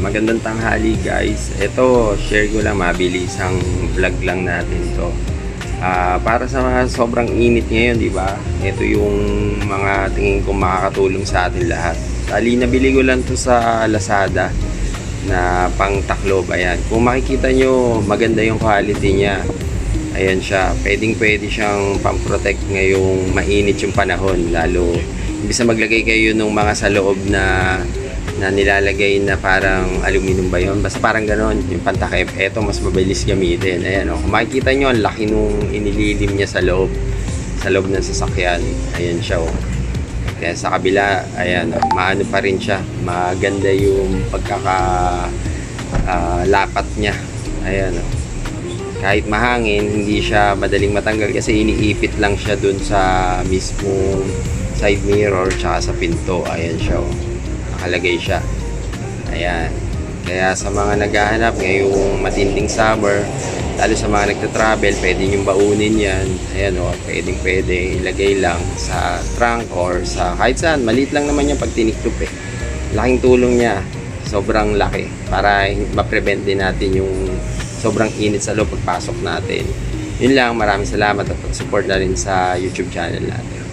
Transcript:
magandang tanghali guys. Ito, share ko lang mabilis ang vlog lang natin to. Ah, para sa mga sobrang init ngayon, di ba? Ito yung mga tingin ko makakatulong sa atin lahat. Tali, nabili ko lang to sa Lazada na pang taklob. Ayan. Kung makikita nyo, maganda yung quality niya. Ayan siya. Pwedeng pwede siyang pang-protect ngayong mainit yung panahon. Lalo, imbis na maglagay kayo ng mga sa loob na na nilalagay na parang aluminum ba yun? Basta parang ganon, yung pantakip. Eto, mas mabilis gamitin. Ayan o. Kung makikita nyo, ang laki nung inililim niya sa loob. Sa loob ng sasakyan. Ayan siya o. Kaya sa kabila, ayan, o, maano pa rin siya. Maganda yung pagkaka ah, lapat niya. Ayan o. Kahit mahangin, hindi siya madaling matanggal kasi iniipit lang siya dun sa mismong side mirror tsaka sa pinto. Ayan siya o nakalagay siya. Ayan. Kaya sa mga naghahanap ngayong matinding summer, lalo sa mga nagta-travel, pwede nyo baunin yan. Ayan o, pwedeng pwede ilagay lang sa trunk or sa kahit saan. Maliit lang naman yan pag eh. Laking tulong niya. Sobrang laki. Para ma-prevent din natin yung sobrang init sa loob pagpasok natin. Yun lang, maraming salamat at support na rin sa YouTube channel natin.